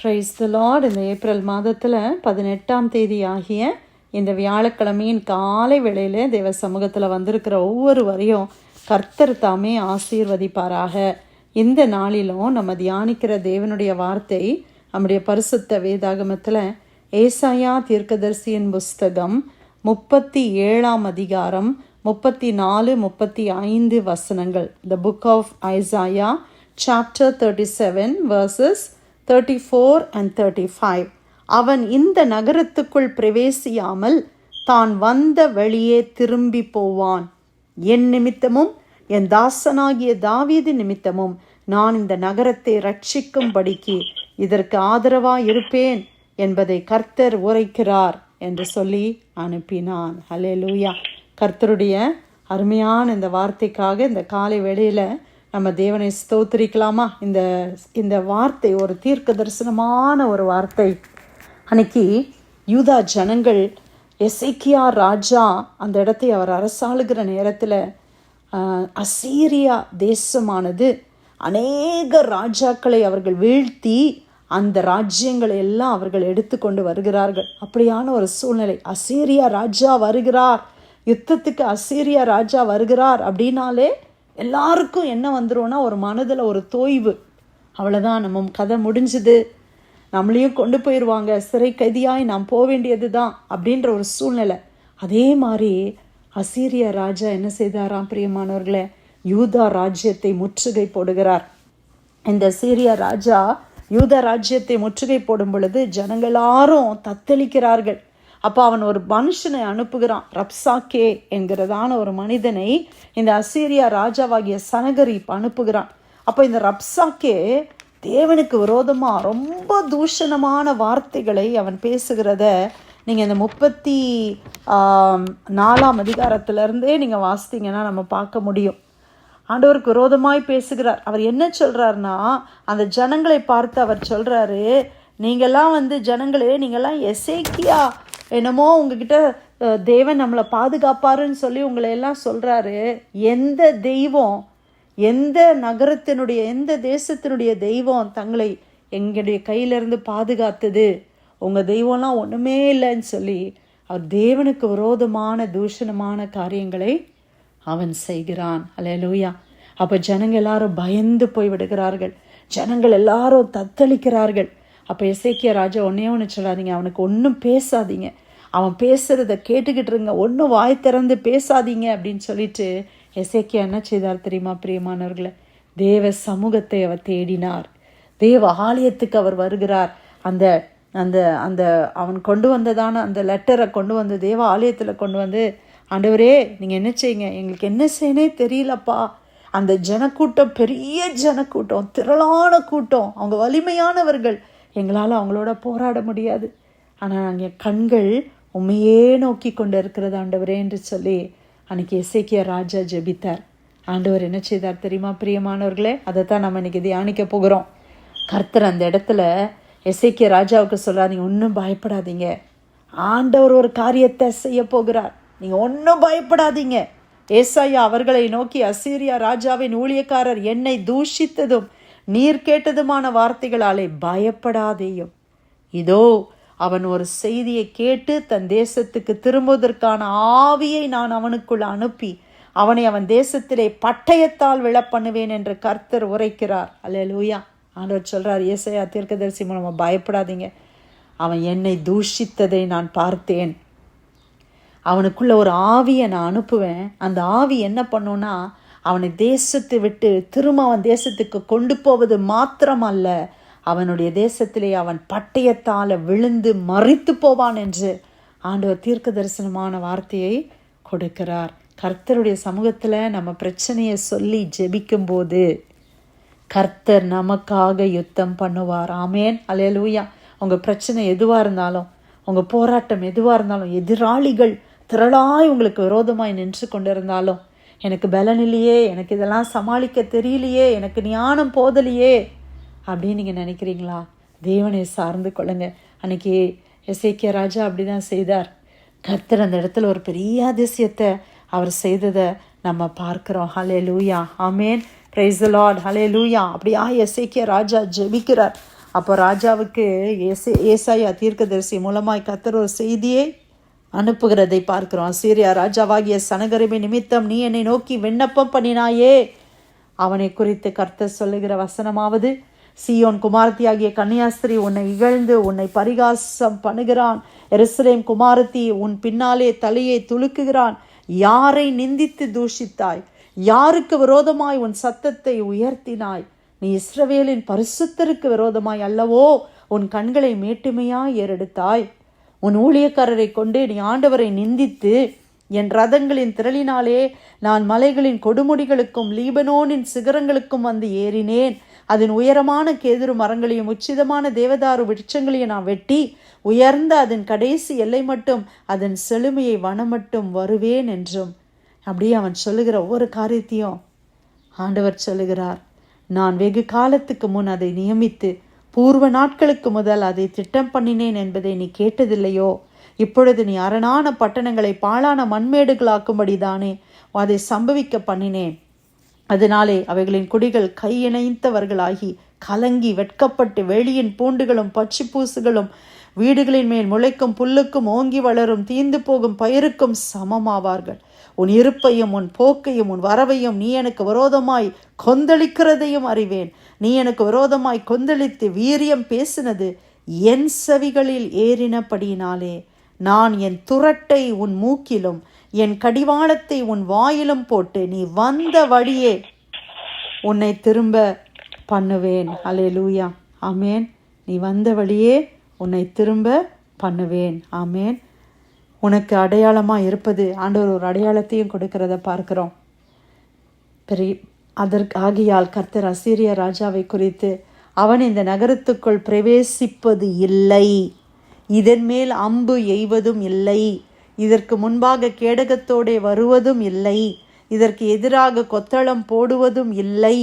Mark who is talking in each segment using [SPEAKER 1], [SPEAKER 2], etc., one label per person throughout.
[SPEAKER 1] Price the Lord இந்த April மாதத்தில் பதினெட்டாம் தேதி ஆகிய இந்த வியாழக்கிழமையின் காலை வேளையில் தேவ சமூகத்தில் வந்திருக்கிற ஒவ்வொரு வரையும் கர்த்தர் தாமே ஆசீர்வதிப்பாராக. இந்த நாளிலும் நம்ம தியானிக்கிற தேவனுடைய வார்த்தை நம்முடைய பரிசுத்த வேதாகமத்தில் ஏசாயா தீர்க்கதரிசியின் புஸ்தகம் முப்பத்தி ஏழாம் அதிகாரம் முப்பத்தி நாலு முப்பத்தி ஐந்து வசனங்கள். The book of Isaiah chapter thirty seven verses thirty four and thirty five அவன் இந்த நகரத்துக்குள் பிரவேசியாமல் தான் வந்த வழியே திரும்பி போவான். என் நிமித்தமும் என் தாசனாகிய தாவீது நிமித்தமும் நான் இந்த நகரத்தை ரட்சிக்கும்படிக்கு இதற்கு ஆதரவாக இருப்பேன் என்பதை கர்த்தர் உரைக்கிறார் என்று சொல்லி அனுப்பினான். ஹலே லூயா கர்த்தருடைய அருமையான இந்த வார்த்தைக்காக இந்த காலை வேளையில் நம்ம தேவனை ஸ்தோத்திரிக்கலாமா? இந்த இந்த வார்த்தை ஒரு தீர்க்க தரிசனமான ஒரு வார்த்தை. அன்னைக்கு யூதா ஜனங்கள் எசைக்கியா ராஜா அந்த இடத்தை அவர் அரசாளுகிற நேரத்தில் அசீரியா தேசமானது அநேக ராஜாக்களை அவர்கள் வீழ்த்தி அந்த ராஜ்யங்களை எல்லாம் அவர்கள் எடுத்துக்கொண்டு வருகிறார்கள். அப்படியான ஒரு சூழ்நிலை. அசீரியா ராஜா வருகிறார். யுத்தத்துக்கு அசீரியா ராஜா வருகிறார் அப்படின்னாலே எல்லாருக்கும் என்ன வந்துரும்னா ஒரு மனதில் ஒரு தோய்வு. அவ்வளோதான் நம்ம கதை முடிஞ்சுது. நம்மளையும் கொண்டு போயிடுவாங்க சிறை கைதியாய் நாம் போக வேண்டியது தான் அப்படின்ற ஒரு சூழ்நிலை. அதே மாதிரி அசீரிய ராஜா என்ன செய்தாராம் பிரியமானவர்களே? யூதா ராஜ்யத்தை முற்றுகை போடுகிறார். இந்த சீரிய ராஜா யூத ராஜ்யத்தை முற்றுகை போடும் பொழுது ஜனங்களாரும் தத்தளிக்கிறார்கள். அப்போ அவன் ஒரு மனுஷனை அனுப்புகிறான். ரப்சாக்கே என்கிறதான ஒரு மனிதனை இந்த அசீரியா ராஜாவாகிய சனகரிப் அனுப்புகிறான். அப்போ இந்த ரப்சாக்கே தேவனுக்கு விரோதமாக ரொம்ப தூஷணமான வார்த்தைகளை அவன் பேசுகிறத நீங்கள் இந்த முப்பத்தி நாலாம் அதிகாரத்திலேருந்தே நீங்கள் வாசித்தீங்கன்னா நம்ம பார்க்க முடியும். ஆண்டவருக்கு விரோதமாய் பேசுகிறார். அவர் என்ன சொல்கிறாருன்னா அந்த ஜனங்களை பார்த்து அவர் சொல்கிறாரு நீங்கள்லாம் வந்து ஜனங்களே நீங்கள்லாம் எசேக்கியா என்னமோ உங்ககிட்ட தேவன் நம்மளை பாதுகாப்பாருன்னு சொல்லி உங்களை எல்லாம் சொல்கிறாரு எந்த தெய்வம் எந்த நகரத்தினுடைய எந்த தேசத்தினுடைய தெய்வம் தங்களை எங்களுடைய கையிலிருந்து பாதுகாத்தது? உங்கள் தெய்வம்லாம் ஒன்றுமே இல்லைன்னு சொல்லி அவர் தேவனுக்கு விரோதமான தூஷணமான காரியங்களை அவன் செய்கிறான். அலையலூயா அப்போ ஜனங்கள் எல்லாரும் பயந்து போய் விடுகிறார்கள் ஜனங்கள் எல்லாரும் தத்தளிக்கிறார்கள். அப்போ இசைக்கிய ராஜா ஒன்றே ஒன்று சொல்லாதீங்க. அவனுக்கு ஒன்றும் பேசாதீங்க. அவன் பேசுகிறத கேட்டுக்கிட்டு இருங்க. ஒன்றும் வாய் திறந்து பேசாதீங்க அப்படின்னு சொல்லிட்டு எசேக்கியா என்ன செய்தார் தெரியுமா பிரியமானவர்களை? தேவ சமூகத்தை அவர் தேடினார். தேவ ஆலயத்துக்கு அவர் வருகிறார். அந்த அந்த அந்த அவன் கொண்டு வந்ததான அந்த லெட்டரை கொண்டு வந்து தேவ ஆலயத்தில் கொண்டு வந்து ஆண்டவரே நீங்கள் என்ன செய்யுங்க? எங்களுக்கு என்ன செய்யனே தெரியலப்பா. அந்த ஜனக்கூட்டம் பெரிய ஜனக்கூட்டம். திரளான கூட்டம். அவங்க வலிமையானவர்கள். எங்களால் அவங்களோட போராட முடியாது. ஆனால் நாங்கள் கண்கள் உண்மையே நோக்கி கொண்டு இருக்கிறது ஆண்டவரே என்று சொல்லி அன்னைக்கு இசைக்கிய ராஜா ஜெபித்தார். ஆண்டவர் என்ன செய்தார் தெரியுமா பிரியமானவர்களே? அதை தான் நம்ம இன்னைக்கு தியானிக்க போகிறோம். கர்த்தர் அந்த இடத்துல இசைக்கிய ராஜாவுக்கு சொல்லாதீங்க ஒன்றும் பயப்படாதீங்க. ஆண்டவர் ஒரு காரியத்தை செய்ய போகிறார். நீங்கள் ஒன்றும் பயப்படாதீங்க. ஏசாயா அவர்களை நோக்கி அசீரியா ராஜாவின் ஊழியக்காரர் என்னை தூஷித்ததும் நீர் கேட்டதுமான வார்த்தைகளாலே பயப்படாதேயும். இதோ அவன் ஒரு செய்தியை கேட்டு தன் தேசத்துக்கு திரும்புவதற்கான ஆவியை நான் அவனுக்குள் அனுப்பி அவனை அவன் தேசத்திலே பட்டயத்தால் விழப்பண்ணுவேன் என்று கர்த்தர் உரைக்கிறார். அல்ல லூயா ஆண்டவர் சொல்கிறார் இயேசையா தீர்க்கதரிசி மூலமாக பயப்படாதீங்க. அவன் என்னை தூஷித்ததை நான் பார்த்தேன். அவனுக்குள்ள ஒரு ஆவியை நான் அனுப்புவேன். அந்த ஆவி என்ன பண்ணுன்னா அவனை தேசத்தை விட்டு திரும்ப அவன் தேசத்துக்கு கொண்டு போவது மாத்திரமல்ல. அவனுடைய தேசத்திலே அவன் பட்டயத்தால் விழுந்து மறித்து போவான் என்று ஆண்டவர் தீர்க்க தரிசனமான வார்த்தையை கொடுக்கிறார். கர்த்தருடைய சமூகத்தில் நம்ம பிரச்சனையை சொல்லி ஜெபிக்கும்போது கர்த்தர் நமக்காக யுத்தம் பண்ணுவார். ஆமேன். அலையலூயா உங்கள் பிரச்சனை எதுவாக இருந்தாலும் உங்கள் போராட்டம் எதுவாக இருந்தாலும் எதிராளிகள் திரளாய் உங்களுக்கு விரோதமாய் நின்று கொண்டிருந்தாலும் எனக்கு பலன் இல்லையே எனக்கு இதெல்லாம் சமாளிக்க தெரியலையே எனக்கு ஞானம் போதலையே அப்படின்னு நீங்கள் நினைக்கிறீங்களா? தேவனை சார்ந்து கொள்ளுங்க. அன்னைக்கு எசேக்கிய ராஜா அப்படி தான் செய்தார். கர்த்தர் அந்த இடத்துல ஒரு பெரிய அதிசயத்தை அவர் செய்ததை நம்ம பார்க்குறோம். ஹலே லூயா ஆமேன் பிரைஸ் லார்ட் ஹலே லூயா அப்படியா எசேக்கிய ராஜா ஜெபிக்கிறார். அப்போ ராஜாவுக்கு ஏசே ஏசாயா தீர்க்கதரிசி மூலமாய் கத்தர் ஒரு செய்தியை அனுப்புகிறதை பார்க்கிறோம். சீரியா ராஜாவாகிய சனகரிமை நிமித்தம் நீ என்னை நோக்கி விண்ணப்பம் பண்ணினாயே. அவனை குறித்து கர்த்தர் சொல்லுகிற வசனமாவது சியோன் குமாரத்தி ஆகிய கன்னியாஸ்திரி உன்னை இகழ்ந்து உன்னை பரிகாசம் பண்ணுகிறான். எருசலேம் குமாரத்தி உன் பின்னாலே தலையை துலுக்குகிறான் யாரை நிந்தித்து தூஷித்தாய்? யாருக்கு விரோதமாய் உன் சத்தத்தை உயர்த்தினாய்? நீ இஸ்ரவேலின் பரிசுத்தருக்கு விரோதமாய் அல்லவோ? உன் கண்களை மேட்டுமையாய் ஏறெடுத்தாய். உன் ஊழியக்காரரை கொண்டு நீ ஆண்டவரை நிந்தித்து என் ரதங்களின் திரளினாலே நான் மலைகளின் கொடுமுடிகளுக்கும் லீபனோனின் சிகரங்களுக்கும் வந்து ஏறினேன். அதன் உயரமான கேதுரு மரங்களையும் உச்சிதமான தேவதாரு விருட்சங்களையும் நான் வெட்டி உயர்ந்த அதன் கடைசி எல்லை மட்டும் அதன் செழுமையை வனமட்டும் வருவேன் என்றும். அப்படியே அவன் சொல்லுகிற ஒவ்வொரு காரியத்தையும் ஆண்டவர் சொல்லுகிறார். நான் வெகு காலத்துக்கு முன் அதை நியமித்து பூர்வ நாட்களுக்கு முதல் அதை திட்டம் பண்ணினேன் என்பதை நீ கேட்டதில்லையோ? இப்பொழுது நீ அரணான பட்டணங்களை பாழான மண்மேடுகளாக்கும்படிதானே அதை சம்பவிக்க பண்ணினேன். அதனாலே அவைகளின் குடிகள் கையிணைத்தவர்களாகி கலங்கி வெட்கப்பட்டு வெளியின் பூண்டுகளும் பச்சி பூசுகளும் வீடுகளின் மேல் முளைக்கும் புல்லுக்கும் ஓங்கி வளரும் தீந்து போகும் பயிருக்கும் சமமாவார்கள். உன் இருப்பையும் உன் போக்கையும் உன் வரவையும் நீ எனக்கு விரோதமாய் கொந்தளிக்கிறதையும் அறிவேன். நீ எனக்கு விரோதமாய் கொந்தளித்து வீரியம் பேசினது என் செவிகளில் ஏறினபடியினாலே. நான் என் துரட்டை உன் மூக்கிலும் என் கடிவாளத்தை உன் வாயிலும் போட்டு நீ வந்த வழியே உன்னை திரும்ப பண்ணுவேன். அலே லூயா ஆமேன். நீ வந்த வழியே உன்னை திரும்ப பண்ணுவேன். ஆமேன். உனக்கு அடையாளமாக இருப்பது ஆண்டவர் ஒரு அடையாளத்தையும் கொடுக்கிறத பார்க்குறோம். பெரிய அதற்கு ஆகியால் கர்த்தர் அசீரிய ராஜாவை குறித்து அவன் இந்த நகரத்துக்குள் பிரவேசிப்பது இல்லை. இதன் மேல் அம்பு எய்வதும் இல்லை. இதற்கு முன்பாக கேடகத்தோடே வருவதும் இல்லை. இதற்கு எதிராக கொத்தளம் போடுவதும் இல்லை.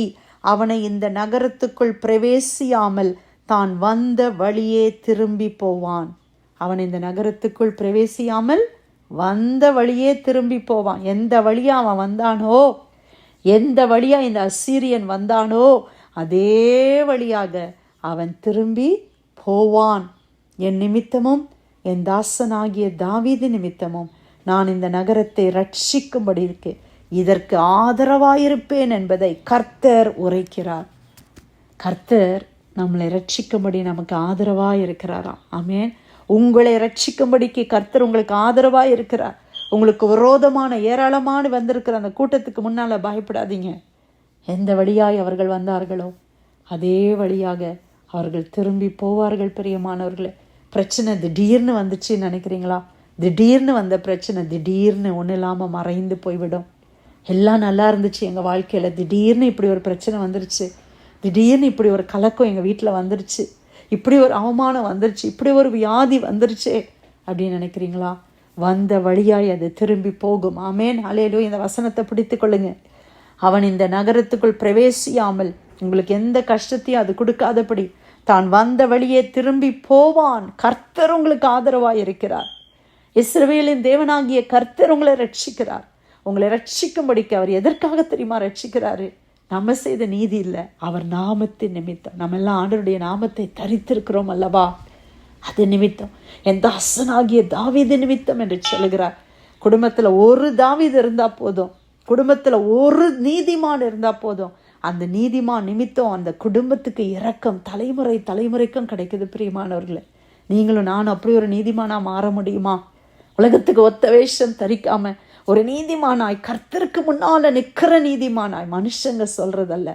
[SPEAKER 1] அவனை இந்த நகரத்துக்குள் பிரவேசியாமல் தான் வந்த வழியே திரும்பி போவான். அவன் இந்த நகரத்துக்குள் பிரவேசியாமல் வந்த வழியே திரும்பி போவான். எந்த வழியாக அவன் வந்தானோ எந்த வழியாக இந்த அசீரியன் வந்தானோ அதே வழியாக அவன் திரும்பி போவான். என் நிமித்தமும் என் தாசனாகிய தாவீது நிமித்தமும் நான் இந்த நகரத்தை ரட்சிக்கும்படி இருக்கேன் இதற்கு ஆதரவாயிருப்பேன் என்பதை கர்த்தர் உரைக்கிறார். கர்த்தர் நம்மளை ரட்சிக்கும்படி நமக்கு ஆதரவாக இருக்கிறாராம் ஆமேன். உங்களை ரட்சிக்கும்படிக்கு கர்த்தர் உங்களுக்கு ஆதரவாக இருக்கிறார் உங்களுக்கு விரோதமான ஏராளமான வந்திருக்கிற அந்த கூட்டத்துக்கு முன்னால் பயப்படாதீங்க. எந்த வழியாய் அவர்கள் வந்தார்களோ அதே வழியாக அவர்கள் திரும்பி போவார்கள் பிரியமானவர்களே. பிரச்சனை திடீர்னு வந்துச்சுன்னு நினைக்கிறீங்களா? திடீர்னு வந்த பிரச்சனை திடீர்னு ஒன்றும் இல்லாமல் மறைந்து போய்விடும். எல்லாம் நல்லா இருந்துச்சு எங்கள் வாழ்க்கையில். திடீர்னு இப்படி ஒரு பிரச்சனை வந்துருச்சு. திடீர்னு இப்படி ஒரு கலக்கம் எங்கள் வீட்டில் வந்துருச்சு. இப்படி ஒரு அவமானம் வந்துருச்சு. இப்படி ஒரு வியாதி வந்துருச்சு அப்படின்னு நினைக்கிறீங்களா? வந்த வழியாய் அது திரும்பி போகும். ஆமேன். அலையிலோ இந்த வசனத்தை பிடித்து கொள்ளுங்க. அவன் இந்த நகரத்துக்குள் பிரவேசியாமல் உங்களுக்கு எந்த கஷ்டத்தையும் அது கொடுக்காதபடி தான் வந்த வழியே திரும்பி போவான். கர்த்தர் உங்களுக்கு ஆதரவாக இருக்கிறார். இஸ்ரவேலின் தேவனாகிய கர்த்தர் உங்களை ரட்சிக்கிறார். உங்களை ரட்சிக்கும்படிக்கு அவர் எதற்காக தெரியுமா ரட்சிக்கிறாரு? நம்ம செய்த நீதி இல்லை. அவர் நாமத்தின் நிமித்தம். நம்ம எல்லாம் ஆண்டருடைய நாமத்தை தரித்திருக்கிறோம் அல்லவா? அது நிமித்தம். என் தாசனாகிய தாவீது நிமித்தம் என்று சொல்லுகிறார். குடும்பத்தில் ஒரு தாவீது இருந்தால் போதும். குடும்பத்தில் ஒரு நீதிமான் இருந்தால் போதும். அந்த நீதிமான் நிமித்தம் அந்த குடும்பத்துக்கு இரக்கம் தலைமுறை தலைமுறைக்கும் கிடைக்குது பிரியமானவர்களே. நீங்களும் நான் அப்படி ஒரு நீதிமானாக மாற முடியுமா? உலகத்துக்கு ஒத்த வேஷம் தரிக்காம ஒரு நீதிமானாய் கர்த்தருக்கு முன்னால் நிற்கிற நீதிமானாய் மனுஷங்க சொல்கிறதல்ல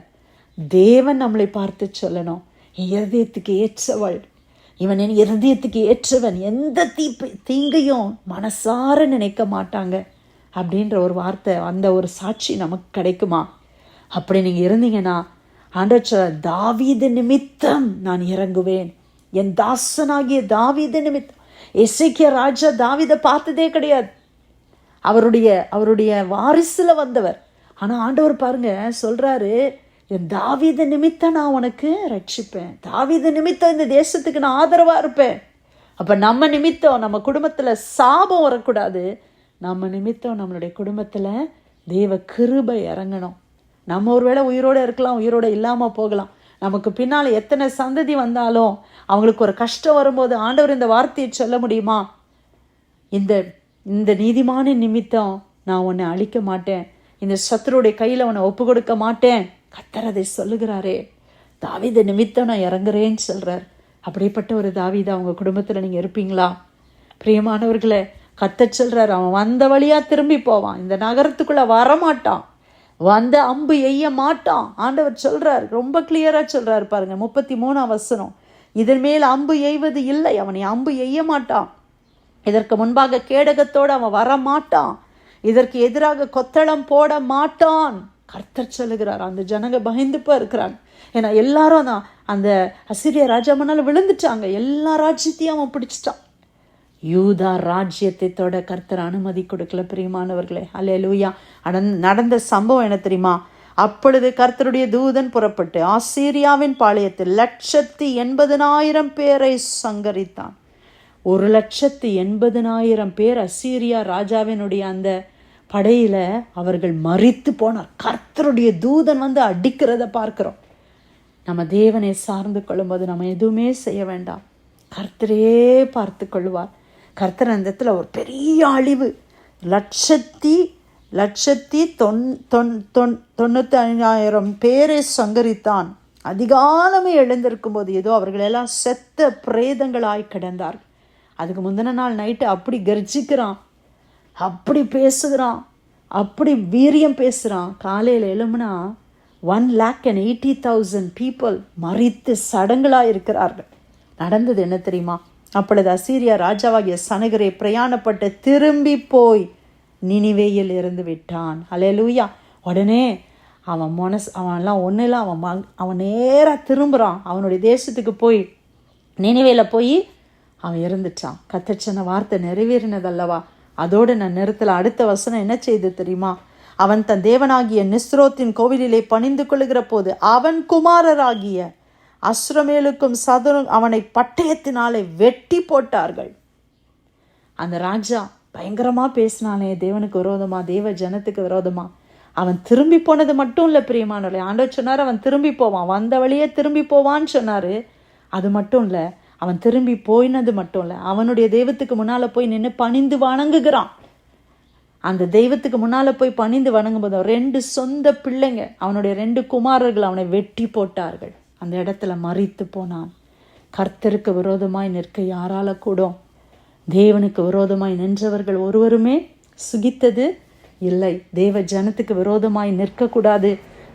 [SPEAKER 1] தேவன் நம்மளை பார்த்து சொல்லணும். என் இருதயத்துக்கு ஏற்றவள். இவன் என் இருதயத்துக்கு ஏற்றவன். எந்த தீப்பு தீங்கையும் மனசார நினைக்க மாட்டாங்க அப்படின்ற ஒரு வார்த்தை அந்த ஒரு சாட்சி நமக்கு கிடைக்குமா? அப்படி நீங்கள் இருந்தீங்கன்னா ஆண்டவர் தாவீது நிமித்தம் நான் இறங்குவேன். என் தாசனாகிய தாவீது நிமித்தம். எசைக்கிய ராஜா தாவீதை பார்த்ததே கிடையாது. அவருடைய அவருடைய வாரிசில் வந்தவர். ஆனால் ஆண்டவர் பாருங்க சொல்கிறாரு என் தாவீத நிமித்தம் நான் உனக்கு ரட்சிப்பேன். தாவீத நிமித்தம் இந்த தேசத்துக்கு நான் ஆதரவாக இருப்பேன். அப்போ நம்ம நிமித்தம் நம்ம குடும்பத்தில் சாபம் வரக்கூடாது. நம்ம நிமித்தம் நம்மளுடைய குடும்பத்தில் தேவ கிருபை இறங்கணும். நம்ம ஒரு வேளை உயிரோடு இருக்கலாம் உயிரோடு இல்லாமல் போகலாம். நமக்கு பின்னால் எத்தனை சந்ததி வந்தாலும் அவங்களுக்கு ஒரு கஷ்டம் வரும்போது ஆண்டவர் இந்த வார்த்தையை சொல்ல முடியுமா? இந்த இந்த நீதிமான நிமித்தம் நான் உன்னை அழிக்க மாட்டேன். இந்த சத்துருடைய கையில் உன்னை ஒப்பு கொடுக்க மாட்டேன். கத்தர் அதை சொல்லுகிறாரே. தாவீது நிமித்தம் நான் இறங்குறேன்னு சொல்கிறார் அப்படிப்பட்ட ஒரு தாவிதா அவங்க குடும்பத்தில் நீங்கள் இருப்பீங்களா? பிரியமானவர்களை கத்த சொல்கிறார் அவன் வந்த வழியாக திரும்பி போவான். இந்த நகரத்துக்குள்ளே வரமாட்டான். வந்த அம்பு எய்ய மாட்டான். ஆண்டவர் சொல்கிறார் ரொம்ப கிளியராக சொல்கிறார் பாருங்க முப்பத்தி மூணாம் வசனம். இதன் மேல் அம்பு எய்வது இல்லை அவனை அம்பு எய்ய மாட்டான். இதற்கு முன்பாக கேடகத்தோடு அவன் வர மாட்டான் இதற்கு எதிராக கொத்தளம் போட மாட்டான். கர்த்தர் சொல்லுகிறார். அந்த ஜனங்க பயந்துப்பா இருக்கிறாங்க. ஏன்னா எல்லாரும் தான் அந்த அசிரிய ராஜா முன்னால விழுந்துட்டாங்க. எல்லா ராஜ்யத்தையும் அவன் பிடிச்சிட்டான். யூதா ராஜ்யத்தை தொட கர்த்தர் அனுமதி கொடுக்கல பிரியமானவர்களே. அல்ல லூயா நடந்த சம்பவம் என்ன தெரியுமா? அப்பொழுது கர்த்தருடைய தூதன் புறப்பட்டு ஆசிரியாவின் பாளையத்தில் லட்சத்தி எண்பதனாயிரம் பேரை சங்கரித்தான். ஒரு லட்சத்து எண்பதனாயிரம் பேர் அசீரியா ராஜாவினுடைய அந்த படையில் அவர்கள் மறித்து போனார். கர்த்தருடைய தூதன் வந்து அடிக்கிறத பார்க்குறோம். நம்ம தேவனை சார்ந்து கொள்ளும்போது நம்ம எதுவுமே செய்ய வேண்டாம். கர்த்தரே பார்த்து கொள்வார். கர்த்தர் அந்த இடத்துல ஒரு பெரிய அழிவு. லட்சத்தி லட்சத்தி தொன் தொன் தொன் தொண்ணூற்றி ஐந்தாயிரம் பேரை சங்கரித்தான். அதிகாலமே எழுந்திருக்கும் போது ஏதோ அவர்களெல்லாம் செத்த பிரேதங்களாய் கிடந்தார் அதுக்கு முந்தின நாள் நைட்டு அப்படி கர்ஜிக்கிறான். அப்படி பேசுகிறான். அப்படி வீரியம் பேசுகிறான். காலையில் எழும்புனா one lakh and eighty thousand people மறித்து சடங்களாக இருக்கிறார்கள். நடந்தது என்ன தெரியுமா? அப்பொழுது அசீரியா ராஜாவாகிய சனகரை பிரயாணப்பட்டு திரும்பி போய் நினிவேயில் இருந்து விட்டான். அலையலூயா உடனே அவன் மனசு அவன்லாம் ஒன்றும் இல்லை அவன் மங் அவன் நேராக திரும்புகிறான் அவனுடைய தேசத்துக்கு போய் நினைவேல போய் அவன் இருந்துட்டான். கத்தச்சன வார்த்தை நிறைவேறினதல்லவா அதோடு நான் நிறத்தில். அடுத்த வசனம் என்ன செய்து தெரியுமா? அவன் தன் தேவனாகிய நிஸ்ரோத்தின் கோவிலிலே பணிந்து கொள்கிற போது அவன் குமாரராகிய அஸ்ரமேலுக்கும் சதுரும் அவனை பட்டயத்தினாலே வெட்டி போட்டார்கள். அந்த ராஜா பயங்கரமாக பேசினானே தேவனுக்கு விரோதமா? தேவ ஜனத்துக்கு விரோதமா? அவன் திரும்பி போனது மட்டும் இல்லை பிரியமானவர்களே. ஆண்டவர் சொன்னார் அவன் திரும்பி போவான். வந்த வழியே திரும்பி போவான்னு சொன்னார். அது மட்டும் இல்லை அவன் திரும்பி போயினது மட்டும் இல்லை அவனுடைய தெய்வத்துக்கு முன்னால் போய் நின்று பணிந்து வணங்குகிறான். அந்த தெய்வத்துக்கு முன்னால் போய் பணிந்து வணங்கும் போது ரெண்டு சொந்த பிள்ளைங்க அவனுடைய ரெண்டு குமாரர்கள் அவனை வெட்டி போட்டார்கள். அந்த இடத்துல மறித்து போனான். கர்த்தருக்கு விரோதமாய் நிற்க யாரால கூடும்? தேவனுக்கு விரோதமாய் நின்றவர்கள் ஒருவருமே சுகித்தது இல்லை. தேவ ஜனத்துக்கு விரோதமாய் நிற்கக்கூடாது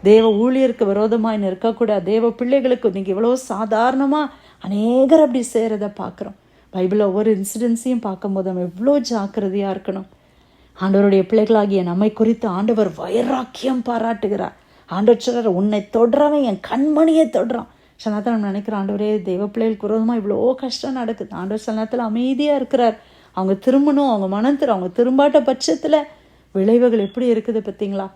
[SPEAKER 1] தேவ ஊழியருக்கு விரோதமாய் நிற்கக்கூடாது தேவ பிள்ளைகளுக்கு நீங்கள் இவ்வளோ சாதாரணமாக அநேகர் அப்படி செய்கிறத பார்க்குறோம். பைபிளில் ஒவ்வொரு இன்சிடென்ஸையும் பார்க்கும்போது நம்ம எவ்வளோ ஜாக்கிரதையாக இருக்கணும். ஆண்டவருடைய பிள்ளைகளாகிய நம்மை குறித்து ஆண்டவர் வைராக்கியம் பாராட்டுகிறார். ஆண்டவர் சொல்கிறார் உன்னை தொடுறவன் என் கண்மணியை தொடுறான். சில நேரத்தில் நம்ம நினைக்கிறோம் ஆண்டவரே தெய்வ பிள்ளைகளுக்கு விரோதமாக இவ்வளோ கஷ்டம் நடக்குது. ஆண்டவர் சில நேரத்தில் அமைதியாக இருக்கிறார். அவங்க திரும்பணும் அவங்க மனம் திரு அவங்க திரும்பாட்ட பட்சத்தில் விளைவுகள் எப்படி இருக்குது பார்த்தீங்களா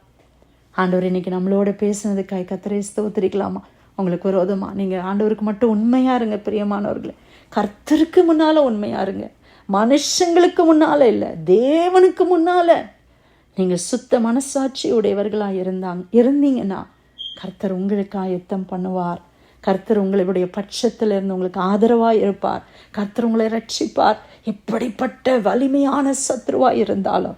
[SPEAKER 1] ஆண்டவர் இன்னைக்கு நம்மளோட பேசுனதுக்காய் கத்திரை ஸ்தோத்திரிக்கலாமா? உங்களுக்கு விரோதமாக நீங்கள் ஆண்டவருக்கு மட்டும் உண்மையாக இருங்க பிரியமானவர்களே. கர்த்தருக்கு முன்னால் உண்மையாக இருங்க. மனுஷங்களுக்கு முன்னால் இல்லை தேவனுக்கு முன்னால். நீங்கள் சுத்த மனசாட்சி உடையவர்களாக இருந்தாங்க இருந்தீங்கன்னா கர்த்தர் உங்களுக்கு ஆயத்தம் பண்ணுவார். கர்த்தர் உங்களுடைய பட்சத்தில் இருந்து உங்களுக்கு ஆதரவாக இருப்பார். கர்த்தர் உங்களை ரட்சிப்பார். எப்படிப்பட்ட வலிமையான சத்ருவாக இருந்தாலும்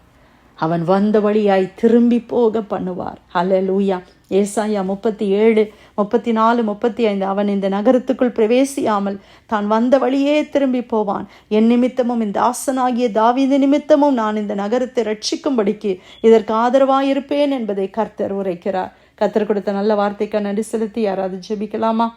[SPEAKER 1] அவன் வந்த வழியாய் திரும்பி போக பண்ணுவார். ஹலலூயா லூயா ஏசாயா முப்பத்தி ஏழு முப்பத்தி நாலு முப்பத்தி ஐந்து அவன் இந்த நகரத்துக்குள் பிரவேசியாமல் தான் வந்த வழியே திரும்பி போவான். என் நிமித்தமும் இந்த ஆசனாகிய தாவித நிமித்தமும் நான் இந்த நகரத்தை ரட்சிக்கும்படிக்கு இதற்கு ஆதரவாக இருப்பேன் என்பதை கர்த்தர் உரைக்கிறார். கர்த்தர் கொடுத்த நல்ல வார்த்தைக்கு நன்றி செலுத்தி யாராவது ஜெபிக்கலாமா?